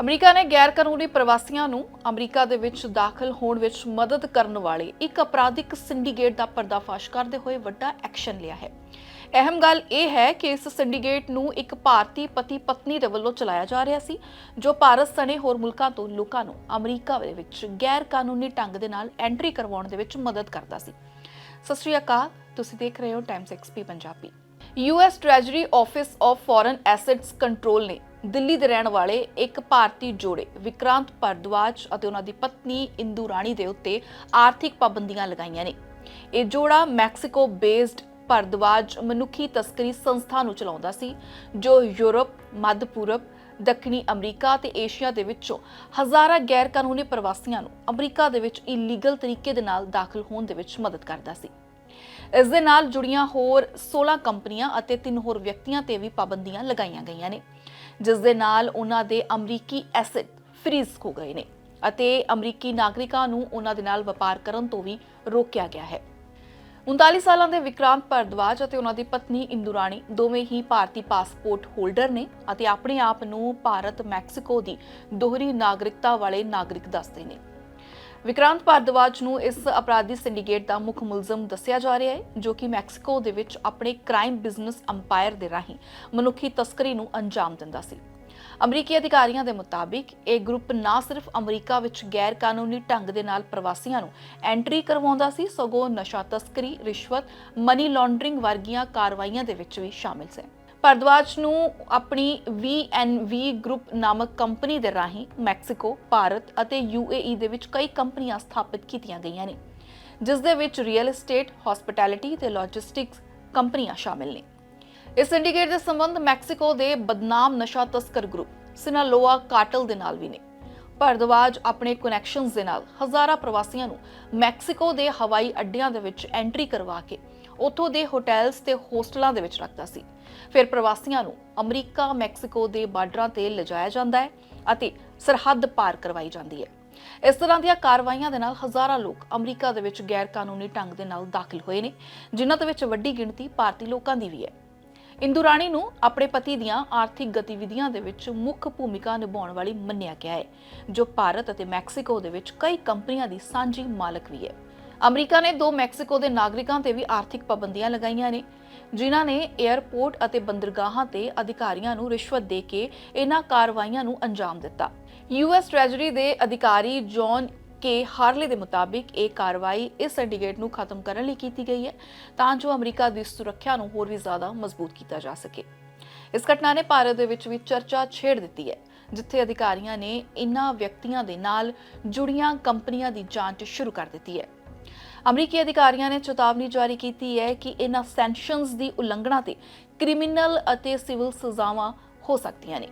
America ਨੇ ਗੈਰ ਕਾਨੂੰਨੀ ਪ੍ਰਵਾਸੀਆਂ ਨੂੰ ਅਮਰੀਕਾ ਦੇ ਵਿੱਚ ਦਾਖਲ ਹੋਣ ਵਿੱਚ ਮਦਦ ਕਰਨ ਵਾਲੇ ਇੱਕ ਅਪਰਾਧਿਕ ਸਿੰਡੀਕੇਟ ਦਾ ਪਰਦਾਫਾਸ਼ ਕਰਦੇ ਹੋਏ ਵੱਡਾ ਐਕਸ਼ਨ ਲਿਆ ਹੈ। ਅਹਿਮ ਗੱਲ ਇਹ ਹੈ ਕਿ ਇਸ ਸਿੰਡੀਕੇਟ ਨੂੰ ਇੱਕ ਭਾਰਤੀ ਪਤੀ ਪਤਨੀ ਦੇ ਵੱਲੋਂ ਚਲਾਇਆ ਜਾ ਰਿਹਾ ਸੀ, ਜੋ ਭਾਰਤ ਸਣੇ ਹੋਰ ਮੁਲਕਾਂ ਤੋਂ ਲੋਕਾਂ ਨੂੰ ਅਮਰੀਕਾ ਦੇ ਵਿੱਚ ਗੈਰ ਕਾਨੂੰਨੀ ਢੰਗ ਦੇ ਨਾਲ ਐਂਟਰੀ ਕਰਵਾਉਣ ਦੇ ਵਿੱਚ ਮਦਦ ਕਰਦਾ ਸੀ। ਸਤਿ ਸ਼੍ਰੀ ਅਕਾਲ, ਤੁਸੀਂ ਦੇਖ ਰਹੇ ਹੋ Times XP Punjabi. US treasury office of foreign assets control ਨੇ ਦਿੱਲੀ ਦੇ ਰਹਿਣ ਵਾਲੇ ਇੱਕ ਭਾਰਤੀ ਜੋੜੇ ਵਿਕਰਾਂਤ ਭਰਦਵਾਜ ਅਤੇ ਉਹਨਾਂ ਦੀ ਪਤਨੀ ਇੰਦੂ ਰਾਣੀ ਦੇ ਉੱਤੇ ਆਰਥਿਕ ਪਾਬੰਦੀਆਂ ਲਗਾਈਆਂ ਨੇ। ਇਹ ਜੋੜਾ ਮੈਕਸੀਕੋ ਬੇਸਡ ਭਰਦਵਾਜ ਮਨੁੱਖੀ ਤਸਕਰੀ ਸੰਸਥਾ ਨੂੰ ਚਲਾਉਂਦਾ ਸੀ, ਜੋ ਯੂਰਪ ਮੱਧ ਪੂਰਬ ਦੱਖਣੀ ਅਮਰੀਕਾ ਤੇ ਏਸ਼ੀਆ ਦੇ ਵਿੱਚੋਂ ਹਜ਼ਾਰਾਂ ਗੈਰ ਕਾਨੂੰਨੀ ਪ੍ਰਵਾਸੀਆਂ ਨੂੰ ਅਮਰੀਕਾ ਦੇ ਵਿੱਚ ਇਲੀਗਲ ਤਰੀਕੇ ਦੇ ਨਾਲ ਦਾਖਲ ਹੋਣ ਦੇ ਵਿੱਚ ਮਦਦ ਕਰਦਾ ਸੀ। ਇਸ ਦੇ ਨਾਲ ਜੁੜੀਆਂ ਹੋਰ 16 ਕੰਪਨੀਆਂ ਅਤੇ ਤਿੰਨ ਹੋਰ ਵਿਅਕਤੀਆਂ ਤੇ ਵੀ ਪਾਬੰਦੀਆਂ ਲਗਾਈਆਂ ਗਈਆਂ ਨੇ, ਜਿਸ ਦੇ ਨਾਲ ਉਹਨਾਂ ਦੇ ਅਮਰੀਕੀ ਐਸੈਟ ਫ੍ਰੀਜ਼ ਹੋ ਗਏ ਨੇ ਅਤੇ ਅਮਰੀਕੀ ਨਾਗਰਿਕਾਂ ਨੂੰ ਉਹਨਾਂ ਦੇ ਨਾਲ ਵਪਾਰ ਕਰਨ ਤੋਂ ਵੀ ਰੋਕਿਆ ਗਿਆ ਹੈ। 39 ਸਾਲਾਂ ਦੇ ਵਿਕਰਾਂਤ ਭਰਦਵਾਜ ਅਤੇ ਉਹਨਾਂ ਦੀ ਪਤਨੀ ਇੰਦੁਰਾਣੀ ਦੋਵੇਂ ਹੀ ਭਾਰਤੀ ਪਾਸਪੋਰਟ ਹੋਲਡਰ ਨੇ ਅਤੇ ਆਪਣੇ ਆਪ ਨੂੰ ਭਾਰਤ ਮੈਕਸੀਕੋ ਦੀ ਦੋਹਰੀ ਨਾਗਰਿਕਤਾ ਵਾਲੇ ਨਾਗਰਿਕ ਦੱਸਦੇ ਨੇ। ਵਿਕਰਾਂਤ ਭਾਰਦਵਾਜ ਨੂੰ ਇਸ ਅਪਰਾਧੀ ਸਿੰਡੀਕੇਟ ਦਾ ਮੁੱਖ ਮੁਲਜ਼ਮ ਦੱਸਿਆ ਜਾ ਰਿਹਾ ਹੈ ਜੋ ਕਿ ਮੈਕਸੀਕੋ ਦੇ ਵਿੱਚ ਆਪਣੇ ਕ੍ਰਾਈਮ ਬਿਜ਼ਨਸ ਅੰਪਾਇਰ ਦੇ ਰਾਹੀਂ ਮਨੁੱਖੀ ਤਸਕਰੀ ਨੂੰ ਅੰਜਾਮ ਦਿੰਦਾ ਸੀ। ਅਮਰੀਕੀ ਅਧਿਕਾਰੀਆਂ ਦੇ ਮੁਤਾਬਿਕ ਇਹ ਗਰੁੱਪ ਨਾ ਸਿਰਫ ਅਮਰੀਕਾ ਵਿੱਚ ਗੈਰ ਕਾਨੂੰਨੀ ਢੰਗ ਦੇ ਨਾਲ ਪ੍ਰਵਾਸੀਆਂ ਨੂੰ ਐਂਟਰੀ ਕਰਵਾਉਂਦਾ ਸੀ ਸਗੋਂ ਨਸ਼ਾ ਤਸਕਰੀ, ਰਿਸ਼ਵਤ, ਮਨੀ ਲਾਂਡਰਿੰਗ ਵਰਗੀਆਂ ਕਾਰਵਾਈਆਂ ਦੇ ਵਿੱਚ ਵੀ ਸ਼ਾਮਿਲ ਸੀ। ਭਰਦਵਾਜ ਨੂੰ ਆਪਣੀ VNV ਗਰੁੱਪ ਨਾਮਕ ਕੰਪਨੀ ਦੇ ਰਾਹੀਂ ਮੈਕਸੀਕੋ, ਭਾਰਤ ਅਤੇ UAE ਦੇ ਵਿੱਚ ਕਈ ਕੰਪਨੀਆਂ ਸਥਾਪਿਤ ਕੀਤੀਆਂ ਗਈਆਂ ਨੇ ਜਿਸ ਦੇ ਵਿੱਚ ਰੀਅਲ ਏਸਟੇਟ, ਹਸਪਿਟੈਲਿਟੀ ਤੇ ਲੌਜਿਸਟਿਕਸ ਕੰਪਨੀਆਂ ਸ਼ਾਮਿਲ ਨੇ। ਇਸ ਸਿੰਡੀਕੇਟ ਦੇ ਸੰਬੰਧ ਮੈਕਸੀਕੋ ਦੇ ਬਦਨਾਮ ਨਸ਼ਾ ਤਸਕਰ ਗਰੁੱਪ ਸਿਨਾਲੋਆ ਕਾਟਲ ਦੇ ਨਾਲ ਵੀ ਨੇ। ਭਰਦਵਾਜ ਆਪਣੇ ਕਨੈਕਸ਼ਨਸ ਦੇ ਨਾਲ। ਹਜ਼ਾਰਾਂ ਪ੍ਰਵਾਸੀਆਂ ਨੂੰ ਮੈਕਸੀਕੋ ਦੇ ਹਵਾਈ ਅੱਡਿਆਂ ਦੇ ਵਿੱਚ ਐਂਟਰੀ ਕਰਵਾ ਕੇ ਉੱਥੋਂ ਦੇ ਹੋਟੈਲਸ ਤੇ ਹੋਸਟਲਾਂ ਦੇ ਵਿੱਚ ਰੱਖਦਾ ਸੀ। ਫਿਰ ਪ੍ਰਵਾਸੀਆਂ ਨੂੰ ਅਮਰੀਕਾ, ਮੈਕਸੀਕੋ ਦੇ ਬਾਰਡਰਾਂ ਤੇ ਲਿਜਾਇਆ ਜਾਂਦਾ ਹੈ ਅਤੇ ਸਰਹੱਦ ਪਾਰ ਕਰਵਾਈ ਜਾਂਦੀ ਹੈ। ਇਸ ਤਰ੍ਹਾਂ ਦੀਆਂ ਕਾਰਵਾਈਆਂ ਦੇ ਨਾਲ ਹਜ਼ਾਰਾਂ ਲੋਕ ਅਮਰੀਕਾ ਦੇ ਵਿੱਚ ਗੈਰ ਕਾਨੂੰਨੀ ਢੰਗ ਦੇ ਨਾਲ ਦਾਖਲ ਹੋਏ ਨੇ, ਜਿਨ੍ਹਾਂ ਦੇ ਵਿੱਚ ਵੱਡੀ ਗਿਣਤੀ ਭਾਰਤੀ ਲੋਕਾਂ ਦੀ ਵੀ ਹੈ। ਇੰਦੂ ਰਾਣੀ ਨੂੰ ਆਪਣੇ ਪਤੀ ਦੀਆਂ ਆਰਥਿਕ ਗਤੀਵਿਧੀਆਂ ਦੇ ਵਿੱਚ ਮੁੱਖ ਭੂਮਿਕਾ ਨਿਭਾਉਣ ਵਾਲੀ ਮੰਨਿਆ ਗਿਆ ਹੈ, ਜੋ ਭਾਰਤ ਅਤੇ ਮੈਕਸੀਕੋ ਦੇ ਵਿੱਚ ਕਈ ਕੰਪਨੀਆਂ ਦੀ ਸਾਂਝੀ ਮਾਲਕ ਵੀ ਹੈ। ਅਮਰੀਕਾ ਨੇ ਦੋ ਮੈਕਸੀਕੋ ਦੇ ਨਾਗਰਿਕਾਂ ਤੇ ਵੀ ਆਰਥਿਕ ਪਾਬੰਦੀਆਂ ਲਗਾਈਆਂ ਨੇ, ਜਿਨ੍ਹਾਂ ਨੇ 에ਅਰਪੋਰਟ ਅਤੇ ਬੰਦਰਗਾਹਾਂ ਤੇ ਅਧਿਕਾਰੀਆਂ ਨੂੰ ਰਿਸ਼ਵਤ ਦੇ ਕੇ ਇਹਨਾਂ ਕਾਰਵਾਈਆਂ ਨੂੰ ਅੰਜਾਮ ਦਿੱਤਾ। ਯੂਐਸ ਟ੍ਰੈਜਰੀ ਦੇ ਅਧਿਕਾਰੀ ਜੌਨ ਕਿ ਹਾਰਲੇ ਦੇ ਮੁਤਾਬਿਕ ਇਹ ਕਾਰਵਾਈ ਇਸ ਸਿੰਡੀਕੇਟ ਨੂੰ ਖਤਮ ਕਰਨ ਲਈ ਕੀਤੀ ਗਈ ਹੈ ਤਾਂ ਜੋ ਅਮਰੀਕਾ ਦੀ ਸੁਰੱਖਿਆ ਨੂੰ ਹੋਰ ਵੀ ਜ਼ਿਆਦਾ ਮਜ਼ਬੂਤ ਕੀਤਾ ਜਾ ਸਕੇ। ਇਸ ਘਟਨਾ ਨੇ ਭਾਰਤ ਦੇ ਵਿੱਚ ਵੀ ਚਰਚਾ ਛੇੜ ਦਿੱਤੀ ਹੈ, ਜਿੱਥੇ ਅਧਿਕਾਰੀਆਂ ਨੇ ਇਨ੍ਹਾਂ ਵਿਅਕਤੀਆਂ ਦੇ ਨਾਲ ਜੁੜੀਆਂ ਕੰਪਨੀਆਂ ਦੀ ਜਾਂਚ ਸ਼ੁਰੂ ਕਰ ਦਿੱਤੀ ਹੈ। ਅਮਰੀਕੀ ਅਧਿਕਾਰੀਆਂ ਨੇ ਚੇਤਾਵਨੀ ਜਾਰੀ ਕੀਤੀ ਹੈ ਕਿ ਇਨ੍ਹਾਂ ਸੈਂਕਸ਼ਨਸ ਦੀ ਉਲੰਘਣਾ ਤੇ ਕ੍ਰਿਮੀਨਲ ਅਤੇ ਸਿਵਲ ਸਜ਼ਾਵਾਂ ਹੋ ਸਕਦੀਆਂ ਨੇ।